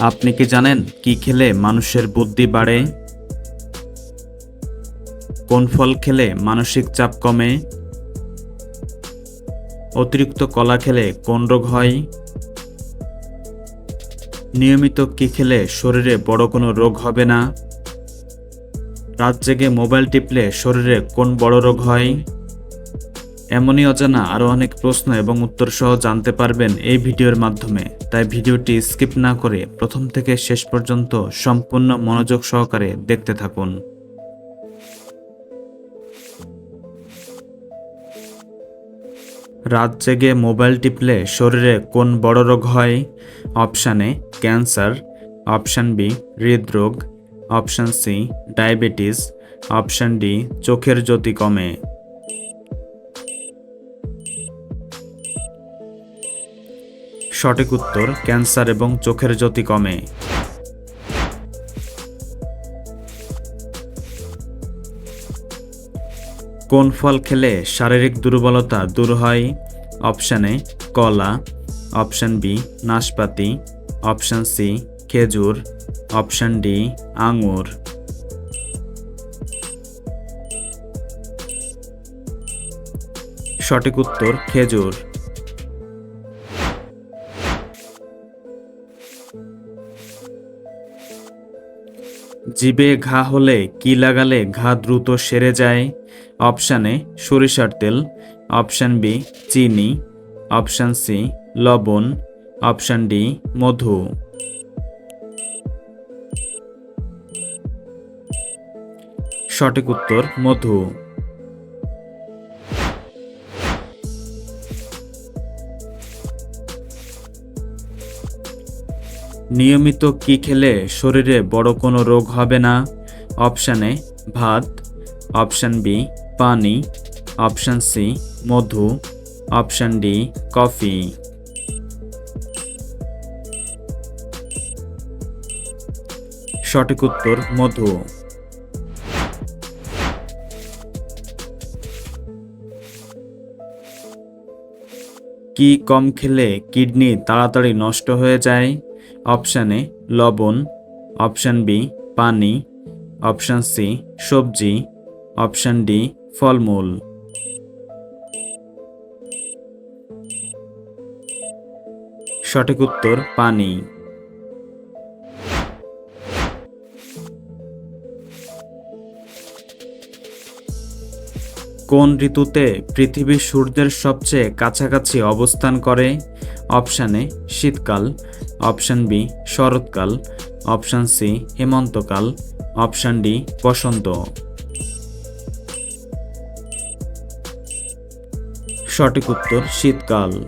আপনি কি জানেন কি খেলে মানুষের বুদ্ধি বাড়ে? কোন ফল খেলে মানসিক চাপ কমে? অতিরিক্ত কলা খেলে কোন রোগ হয়? নিয়মিত কি খেলে শরীরে বড় কোনো রোগ হবে না? রাত জেগে মোবাইল টিপলে শরীরে কোন বড় রোগ হয়? এমনই অজানা আরও অনেক প্রশ্ন এবং উত্তর সহ জানতে পারবেন এই ভিডিওর মাধ্যমে। তাই ভিডিওটি স্কিপ না করে প্রথম থেকে শেষ পর্যন্ত সম্পূর্ণ মনোযোগ সহকারে দেখতে থাকুন। রাত জেগে মোবাইল টিপলে শরীরে কোন বড় রোগ হয়? Option A, cancer, option B, হৃদরোগ, option C, diabetes, option D, চোখের জ্যোতি কমে। সঠিক উত্তর ক্যান্সার এবং চোখের জ্যোতি কমে। কোন ফল খেলে শারীরিক দুর্বলতা দূর হয়? অপশান কলা। অপশান বি, নাশপাতি। অপশান সি, খেজুর। অপশান ডি, আঙুর। সঠিক উত্তর খেজুর। জিবে ঘা হলে কি লাগালে ঘা দ্রুত সেরে যায়? অপশান এ, সরিষার তেল। অপশান বি, চিনি। অপশান সি, লবণ। অপশান ডি, মধু। সঠিক উত্তর, মধু। নিয়মিত কি খেলে শরীরে বড় কোনো রোগ হবে না? অপশান এ, ভাত। অপশান বি, পানি। অপশান সি, মধু। Option D, coffee. সঠিক উত্তর, মধু। কি কম খেলে কিডনি তাড়াতাড়ি নষ্ট হয়ে যায়? অপশান এ, লবণ, অপশান বি, পানি, অপশান সি, সবজি, অপশান ডি, ফলমূল। সঠিক উত্তর, পানি। কোন ঋতুতে পৃথিবী সূর্যের সবচেয়ে কাছাকাছি অবস্থান করে? অপশান এ, শীতকাল। অপশান বি, শরৎকাল। অপশান সি, হেমন্তকাল। অপশান ডি, বসন্ত। সঠিক উত্তর, শীতকাল।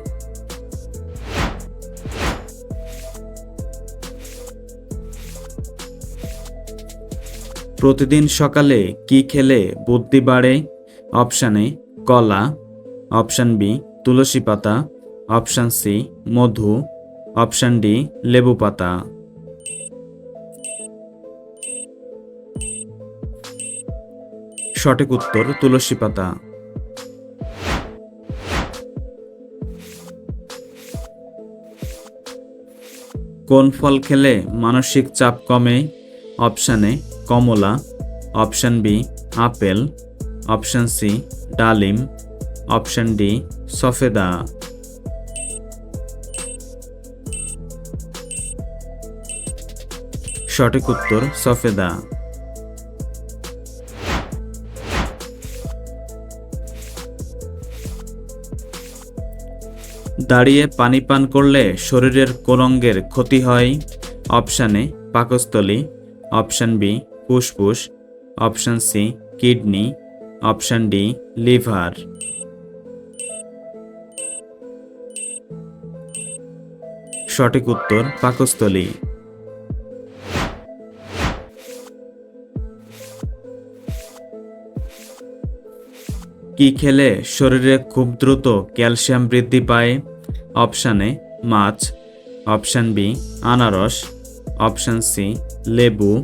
প্রতিদিন সকালে কি খেলে বুদ্ধি বাড়ে? অপশান এ, কলা, অপশান বি, তুলসী পাতা, অপশান সি, মধু, অপশান ডি, লেবু পাতা। সঠিক উত্তর, তুলসী পাতা। কোন ফল খেলে মানসিক চাপ কমে? Option A, Kamala, option B, apple option C, ডালিম। অপশান ডি, সফেদা। সঠিক উত্তর, সফেদা। দাঁড়িয়ে পানি পান করলে শরীরের কোন অঙ্গের ক্ষতি হয়। অপশান এ, পাকস্থলী। অপশান বি, ফুসফুস। Option C, kidney. Option D, liver. সঠিক উত্তর, পাকস্থলী। কি খেলে শরীরে খুব দ্রুত ক্যালসিয়াম বৃদ্ধি পায়? অপশান এ, মাছ। অপশান বি, আনারস। অপশান সি, লেবু।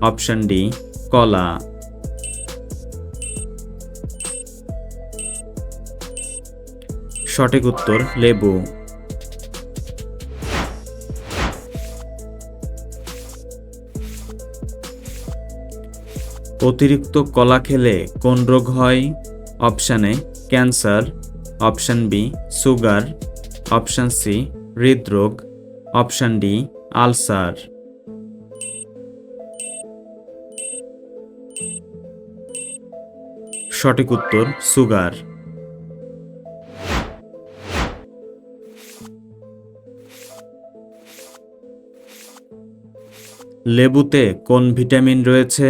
অপশান ডি, কলা। সঠিক উত্তর লেবু। অতিরিক্ত কলা খেলে কোন রোগ হয়? Option A cancer. Option B, sugar. Option C, হৃদরোগ। Option D, ulcer. সঠিক উত্তর সুগার। লেবুতে কোন ভিটামিন রয়েছে?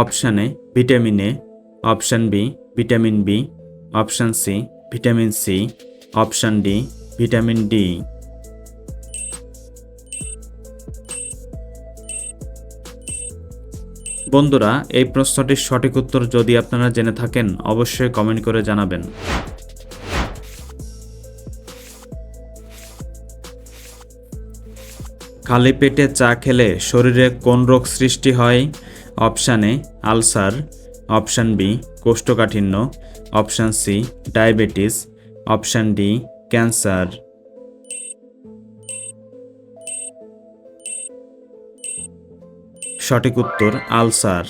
Option A, vitamin A, option B, vitamin B, option C, vitamin C, option D, vitamin D. বন্ধুরা, এই প্রশ্নটির সঠিক উত্তর যদি আপনারা জেনে থাকেন, অবশ্যই কমেন্ট করে জানাবেন। খালি পেটে চা খেলে শরীরে কোন রোগ সৃষ্টি হয়? Option A, ulcer, option B, কোষ্ঠকাঠিন্য, option C, diabetes, option D, cancer. সঠিক উত্তর, আলসার।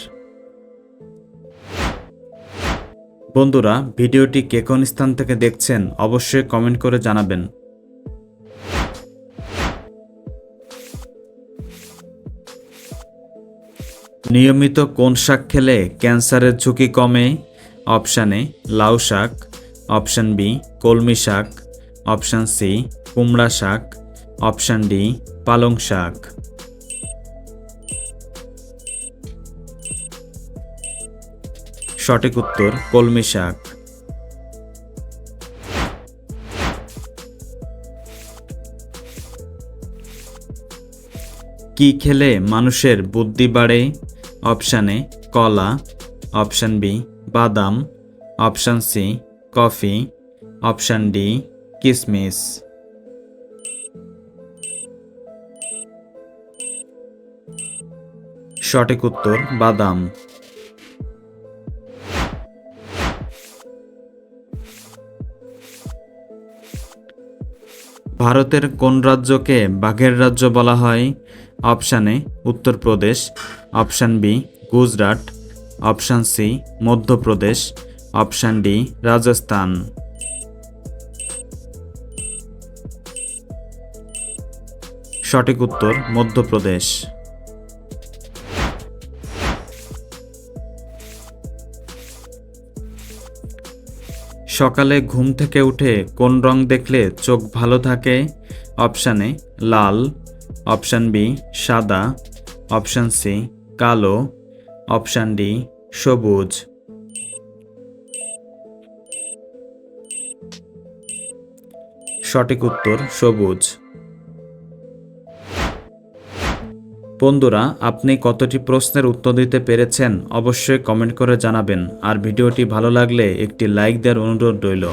বন্ধুরা, ভিডিওটি কে কোন স্থান থেকে দেখছেন অবশ্যই কমেন্ট করে জানাবেন। নিয়মিত কোন শাক খেলে ক্যান্সারের ঝুঁকি কমে? অপশান এ, লাউ শাক। অপশান বি, কলমি শাক। অপশান সি, কুমড়া শাক। অপশান ডি, পালং শাক। সঠিক উত্তর, কলমি শাক। কি খেলে মানুষের বুদ্ধি বাড়ে? অপশান এ, কলা, অপশান বি, বাদাম, option C, coffee, option D, কিসমিস। সঠিক উত্তর, বাদাম। ভারতের কোন রাজ্যকে বাঘের রাজ্য বলা হয়? Option A Uttar Pradesh option B, Gujarat. Option C, Madhya Pradesh. Option D, Rajasthan. সঠিক উত্তর, মধ্যপ্রদেশ। সকালে ঘুম থেকে উঠে কোন রং দেখলে চোখ ভালো থাকে? অপশান লাল। অপশান বি, সাদা। অপশান সি কালো, অপশান ডি, সবুজ। সঠিক উত্তর, সবুজ। বন্ধুরা, আপনি কতটি প্রশ্নের উত্তর দিতে পেরেছেন অবশ্যই কমেন্ট করে জানাবেন। আর ভিডিওটি ভালো লাগলে একটি লাইক দেওয়ার অনুরোধ রইল।